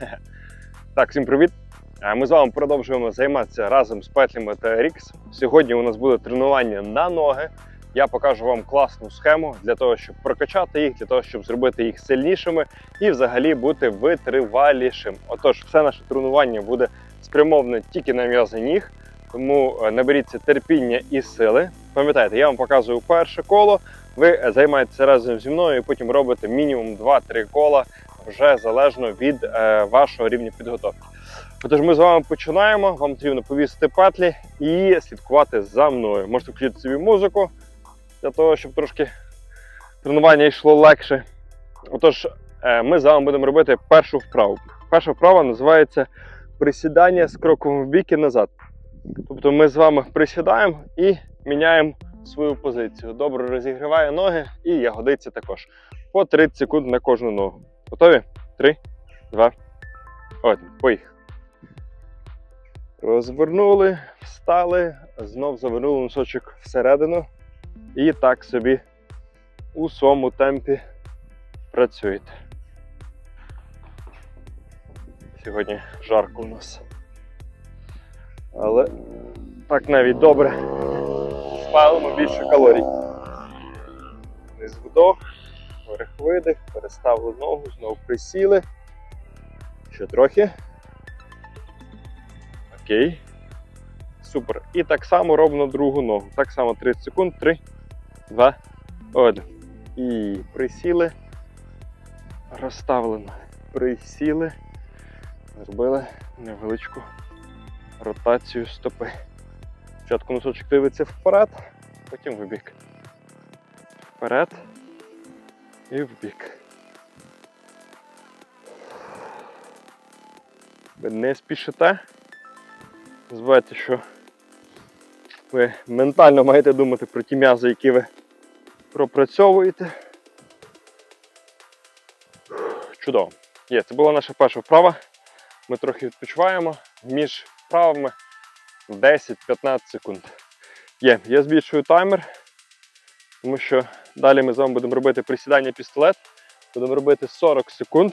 Так, всім привіт! Е, Ми з вами продовжуємо займатися разом з петлями та RX. Сьогодні у нас буде тренування на ноги. Я покажу вам класну схему для того, щоб прокачати їх, для того, щоб зробити їх сильнішими і взагалі бути витривалішим. Отож, все наше тренування буде спрямоване тільки на м'язи ніг, тому е, наберіться терпіння і сили. Пам'ятайте, я вам показую перше коло. Ви займаєтеся разом зі мною і потім робите мінімум 2-3 кола вже залежно від е, вашого рівня підготовки. Отож, ми з вами починаємо. Вам потрібно повісити петлі і слідкувати за мною. Можете включити собі музику для того, щоб трошки тренування йшло легше. Отож, е, ми з вами будемо робити першу вправу. Перша вправа називається присідання з кроком в бік і назад. Тобто ми з вами присідаємо і міняємо свою позицію. Добре розігріває ноги і ягодиці також. По 30 секунд на кожну ногу. Готові? 3, 2, 1. Поїхали. Розвернули, встали, знов завернули носочок всередину. І так собі у своєму темпі працюєте. Сьогодні жарко у нас. Але так навіть добре. Спалимо більше калорій. Вниз вдох, вверх видих, переставили ногу, знову присіли. Ще трохи. Окей. Супер. І так само робимо другу ногу. Так само 30 секунд. 3, 2, 1. І присіли. Розставили ноги. Присіли. Зробили невеличку ротацію стопи. Спочатку носочок дивиться вперед, потім в бік. Вперед і в бік. Ви не спішите. Не Забувайте, що ви ментально маєте думати про ті м'язи, які ви пропрацьовуєте. Чудово. Є, це була наша перша вправа. Ми трохи відпочиваємо між вправами 10-15 секунд. Є, я збільшую таймер, тому що далі ми з вами будемо робити присідання пістолет. Будемо робити 40 секунд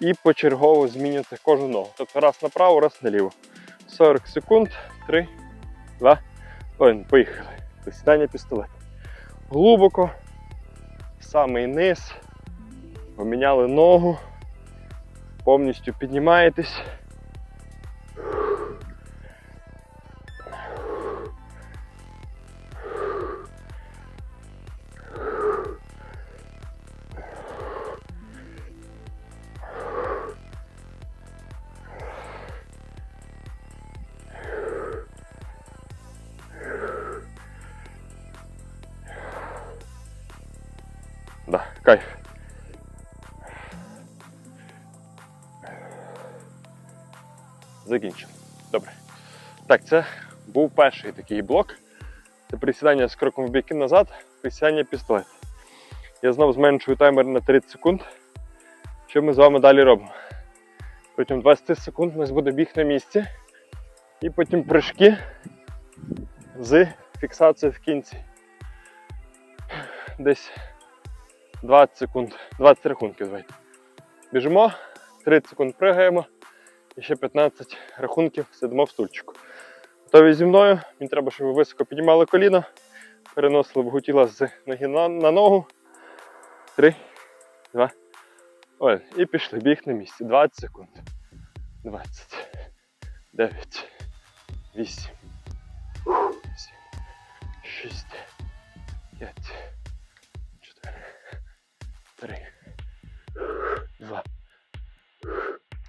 і почергово змінювати кожну ногу. Тобто раз направо, раз наліво. 40 секунд, 3, 2, 1. Поїхали. Присідання пістолет. Глибоко, самий низ. Поміняли ногу. Повністю піднімаєтесь. Закінчено. Добре. Так, це був перший такий блок. Це присідання з кроком в бік і назад, присідання пістолет. Я знову зменшую таймер на 30 секунд. Що ми з вами далі робимо? Протягом 20 секунд у нас буде біг на місці. І потім прыжки з фіксацією в кінці. Десь 20 секунд, 20 рахунків давайте. Біжимо, 30 секунд пригаємо ще 15 рахунків сидимо в стульчику. Готові зі мною. Мені треба, щоб ви високо піднімали коліно, переносили вагу тіла з ноги на, на ногу. 3, 2, 1. І пішли. Біг на місці. 20 секунд. 20, 9, 8, 7, 6, 5, 4, 3, 2,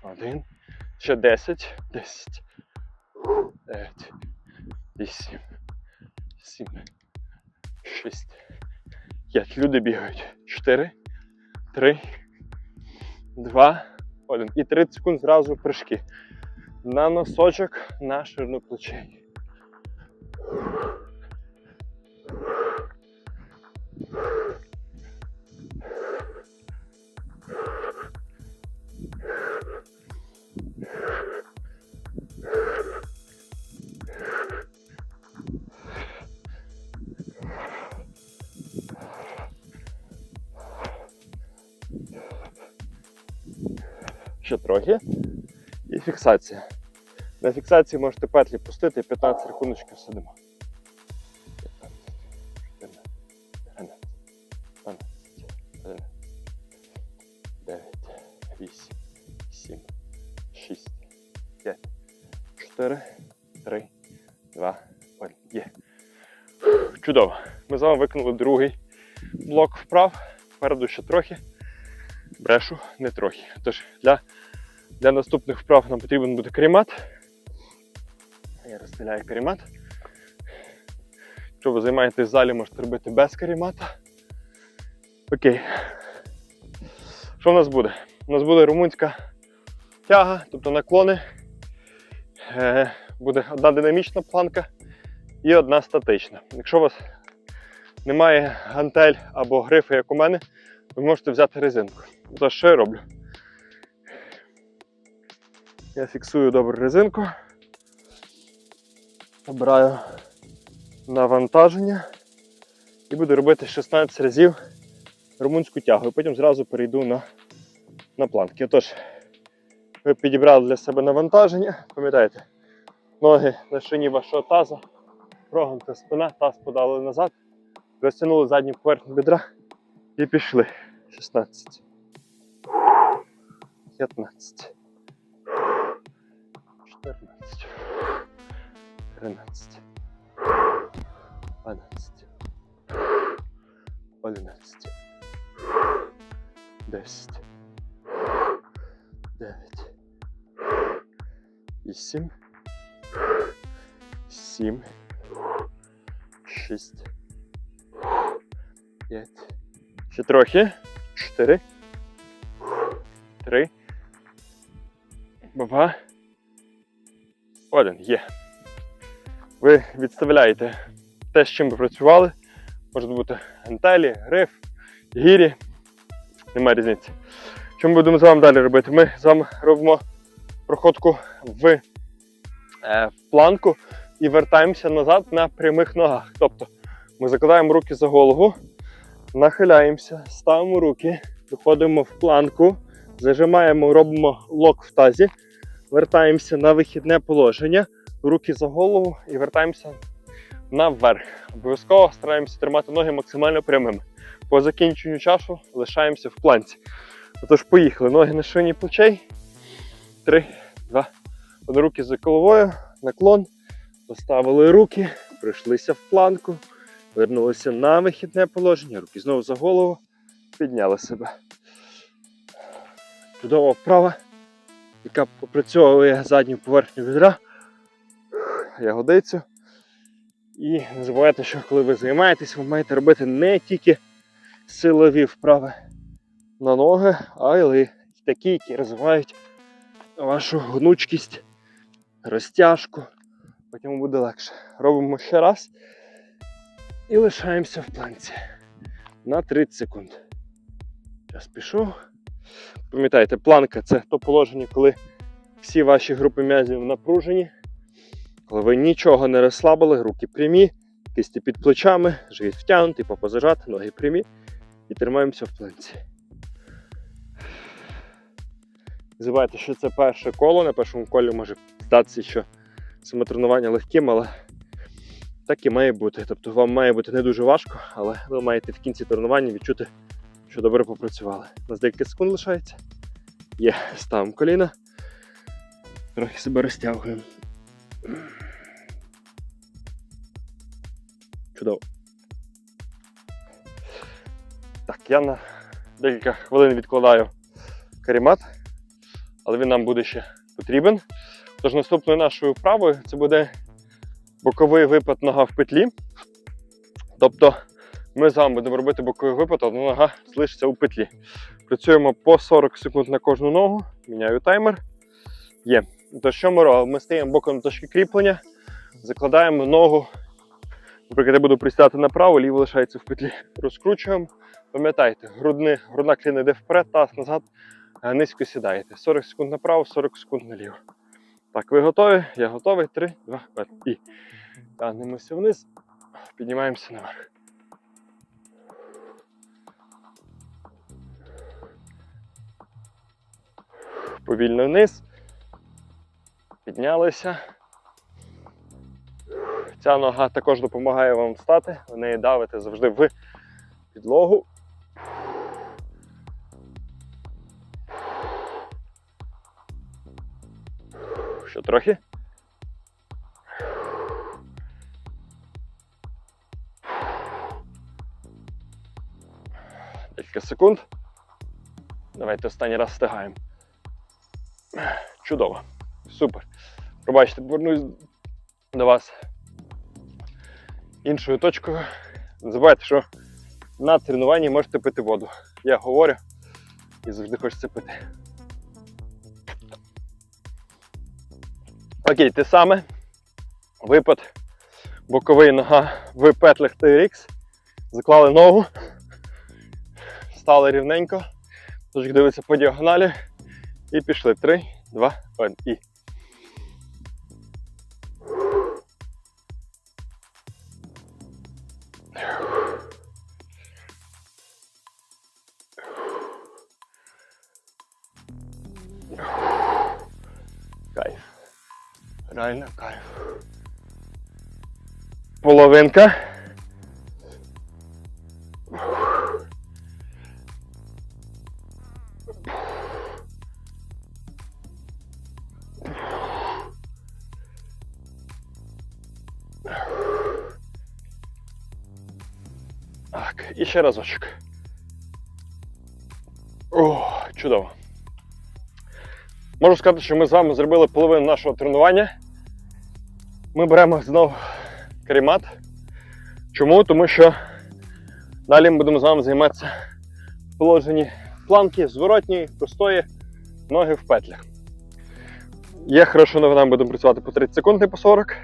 1. Ще 10, 10, 9, 8, 7, 6, 5. Люди бігають. 4, 3, 2, 1. І 30 секунд зразу прыжки. На носочок, на ширину плечей. Ще трохи. І фіксація. На фіксації можете петлі пустити, 15 рахуночків сидимо. 15, 14, 13, 12, 9, 8, 7, 6, 5, 4, 3, 2, 1. Є. Чудово. Ми з вами виконали другий блок вправ. Впереду ще трохи. Брешу не трохи. Тож для, для наступних вправ нам потрібен буде карімат. Я розстріляю карімат. Якщо ви займаєтесь в залі, можете робити без карімата. Окей. Що в нас буде? У нас буде румунська тяга, тобто наклони. Е, буде одна динамічна планка і одна статична. Якщо у вас немає гантель або грифи, як у мене, ви можете взяти резинку. Що я роблю? Я фіксую добре резинку, обираю навантаження і буду робити 16 разів румунську тягу. І потім зразу перейду на, на планки. Отож, ви підібрали для себе навантаження, пам'ятаєте, ноги на шині вашого таза, прогнута спина, таз подали назад, розтягнули задню поверхню бедра і пішли. 16. 15. 14. 13. 12. 11. 10. 9. 8. 7. 6. 5. Ще трохи. 4. 2. Один. Є. Ви відставляєте те, з чим ви працювали. Можуть бути гантелі, гриф, гірі. Немає різниці. Що ми будемо з вами далі робити? Ми з вами робимо проходку в, е, в планку і вертаємося назад на прямих ногах. Тобто ми закладаємо руки за голову, нахиляємося, ставимо руки, виходимо в планку, зажимаємо, робимо лок в тазі, вертаємося на вихідне положення, руки за голову і вертаємося наверх. Обов'язково стараємося тримати ноги максимально прямими. По закінченню часу лишаємося в планці. Отож, поїхали. Ноги на шині плечей. Три, два. Одні руки за головою, наклон. Поставили руки, прийшлися в планку, вернулися на вихідне положення, руки знову за голову, підняли себе. Чудова вправа, яка попрацьовує задню поверхню відра, ягодицю. І не забувайте, що коли ви займаєтесь, ви маєте робити не тільки силові вправи на ноги, а й такі, які розвивають вашу гнучкість, розтяжку. Потім буде легше. Робимо ще раз і лишаємося в планці на 30 секунд. Час пішов. Пам'ятайте, планка це то положення, коли всі ваші групи м'язів напружені, коли ви нічого не розслабили, руки прямі, кисті під плечами, живіт втягнутий, попа зажати, ноги прямі і тримаємося в планці. Забувайте, що це перше коло. На першому колі може здатися, що самотренування легким, але так і має бути. Тобто вам має бути не дуже важко, але ви маєте в кінці тренування відчути, що добре попрацювали. У нас декілька секунд лишається. Є, ставимо коліна. Трохи себе розтягуємо. Чудово. Так, я на декілька хвилин відкладаю карімат, але він нам буде ще потрібен. Тож наступною нашою вправою це буде боковий випад нога в петлі. Тобто ми з вами будемо робити боковий випад, одна нога залишиться у петлі. Працюємо по 40 секунд на кожну ногу, міняю таймер. Є. То що ми робимо? Ми стаємо боком на точки кріплення, закладаємо ногу. Наприклад, я буду присідати направо, ліво лишається в петлі. Розкручуємо. Пам'ятайте, грудни, грудна кліна йде вперед, таз назад, низько сідаєте. 40 секунд направо, 40 секунд наліво. Так, ви готові? Я готовий. 3, 2, 1. І тягнемося вниз, піднімаємося наверх. Повільно вниз. Піднялися. Ця нога також допомагає вам встати. В неї давите завжди в підлогу. Ще трохи. Декілька секунд. Давайте останній раз встигаємо. Чудово. Супер. Пробачте, повернусь до вас іншою точкою. Не забувайте, що на тренуванні можете пити воду. Я говорю і завжди хочеться пити. Окей, те саме. Випад боковий нога в петлях TRX. Заклали ногу. Стали рівненько. Тож дивиться по діагоналі. І пішли. Три, два, один. І. Кайф. Реально кайф. Половинка. І ще разочок. О, чудово. Можу сказати, що ми з вами зробили половину нашого тренування. Ми беремо знову карімат. Чому? Тому що далі ми будемо з вами займатися в положенні планки, зворотньої, простої, ноги в петлях. Є хороша новина, ми будемо працювати по 30 секунд, не по 40.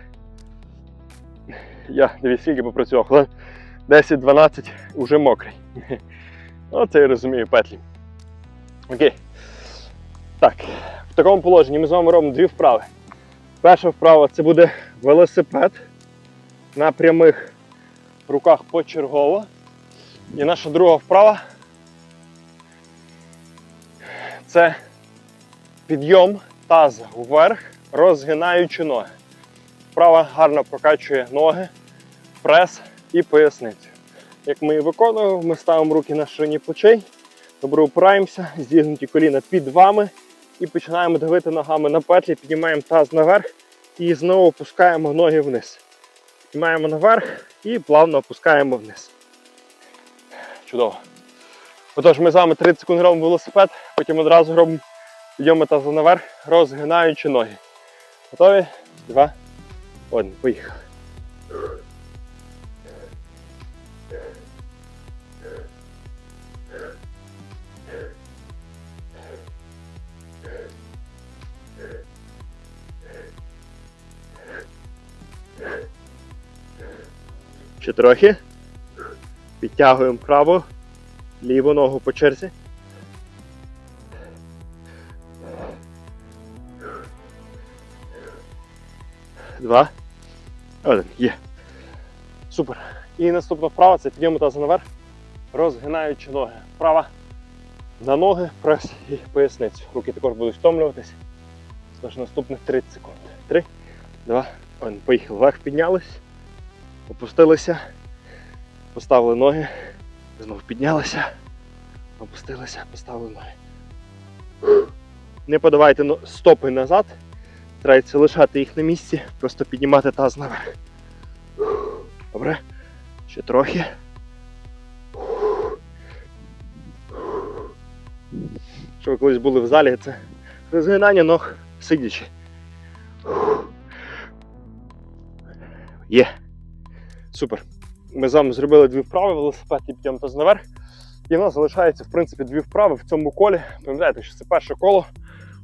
Я дивіться, скільки попрацював, хвилин 10-12 уже мокрий. Оце я розумію петлі. Окей. Так, в такому положенні ми з вами робимо дві вправи. Перша вправа це буде велосипед на прямих руках почергово. І наша друга вправа це підйом таза вверх, розгинаючи ноги. Вправа гарно прокачує ноги, прес і поясницю. Як ми її виконуємо, ми ставимо руки на ширині плечей, добре опираємося, зігнуті коліна під вами і починаємо давити ногами на петлі, піднімаємо таз наверх і знову опускаємо ноги вниз. Піднімаємо наверх і плавно опускаємо вниз. Чудово. Отож, ми з вами 30 секунд робимо велосипед, потім одразу робимо підйоми тазу наверх, розгинаючи ноги. Готові? Два, один. Поїхали. Ще трохи. Підтягуємо праву, ліву ногу по черзі. Два. Один. Є. Супер. І наступна вправа це підйом тазу наверх, розгинаючи ноги. Права на ноги, прес і поясницю. Руки також будуть втомлюватись. Тож наступних 30 секунд. Три, два, один. Поїхали. Вверх піднялись опустилися, поставили ноги, знову піднялися, опустилися, поставили ноги. Не подавайте стопи назад, старайтеся лишати їх на місці, просто піднімати таз наверх. Добре? Ще трохи. Що ви колись були в залі, це розгинання ног сидячи. Є. Супер. Ми з вами зробили дві вправи, велосипед і підйом таз наверх. І в нас залишається, в принципі, дві вправи в цьому колі. Пам'ятаєте, що це перше коло.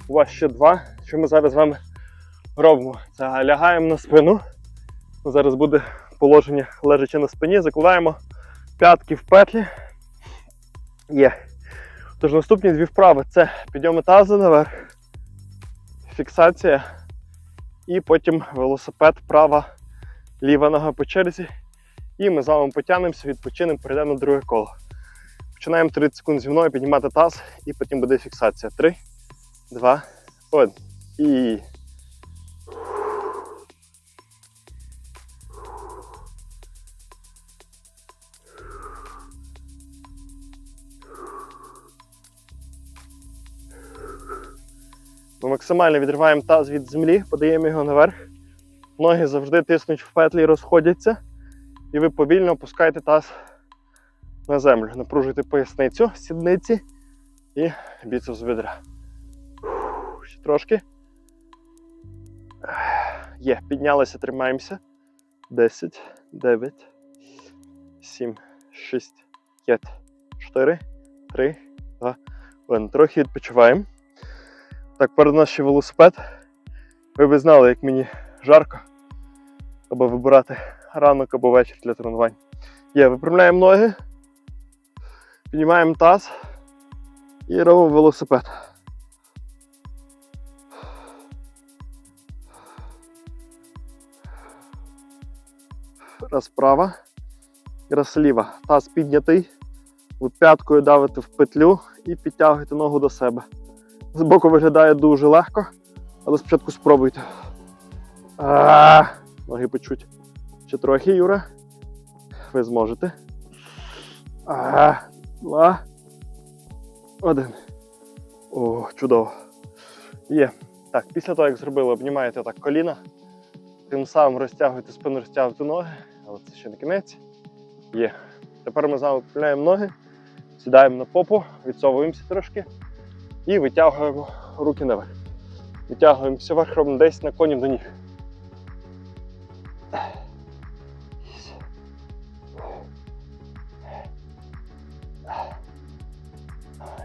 У вас ще два. Що ми зараз з вами робимо? Це лягаємо на спину. Зараз буде положення лежачи на спині, закладаємо п'ятки в петлі. Є. Тож наступні дві вправи це підйоми тазу наверх, фіксація. І потім велосипед права, ліва нога по черзі. І ми з вами потягнемося, відпочинемо, перейдемо на друге коло. Починаємо 30 секунд зі мною піднімати таз, і потім буде фіксація. 3, два, один. І. Ми максимально відриваємо таз від землі, подаємо його наверх. Ноги завжди тиснуть в петлі і розходяться. І ви повільно опускаєте таз на землю. Напружуйте поясницю, сідниці і біцепс бедра. Ще трошки. Є, піднялися, тримаємося. 10, 9, 7, 6, 5, 4, 3, 2, 1. Трохи відпочиваємо. Так, перед нас ще велосипед. Ви б знали, як мені жарко. Або вибирати ранок або вечір для тренувань. Є, виправляємо ноги, піднімаємо таз і робимо велосипед. Раз права, раз ліва. Таз піднятий. Ви п'яткою давите в петлю і підтягуєте ногу до себе. Збоку виглядає дуже легко, але спочатку спробуйте. А, ноги почуть. Ще трохи, Юра. Ви зможете. А, два. Один. О, чудово. Є. Так, після того, як зробили, обнімаєте так коліна. Тим самим розтягуєте спину, розтягуєте ноги, але це ще не кінець. Є. Тепер ми з вами вправляємо ноги, сідаємо на попу, відсовуємося трошки і витягуємо руки наверх. Витягуємося вверх, робимо десь наклонів до ніг.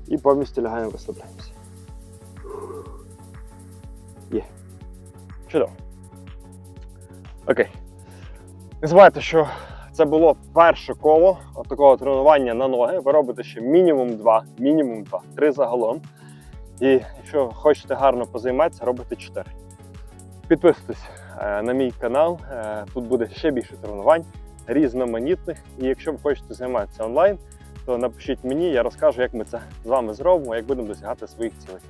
І повністю лягаємо, розслабляємося. Є. Чудово. Окей. Не забувайте, що це було перше коло от такого тренування на ноги. Ви робите ще мінімум два, мінімум два, три загалом. І якщо хочете гарно позайматися, робите чотири. Підписуйтесь е, на мій канал, е, тут буде ще більше тренувань, різноманітних. І якщо ви хочете займатися онлайн, то напишіть мені, я розкажу, як ми це з вами зробимо, як будемо досягати своїх цілей.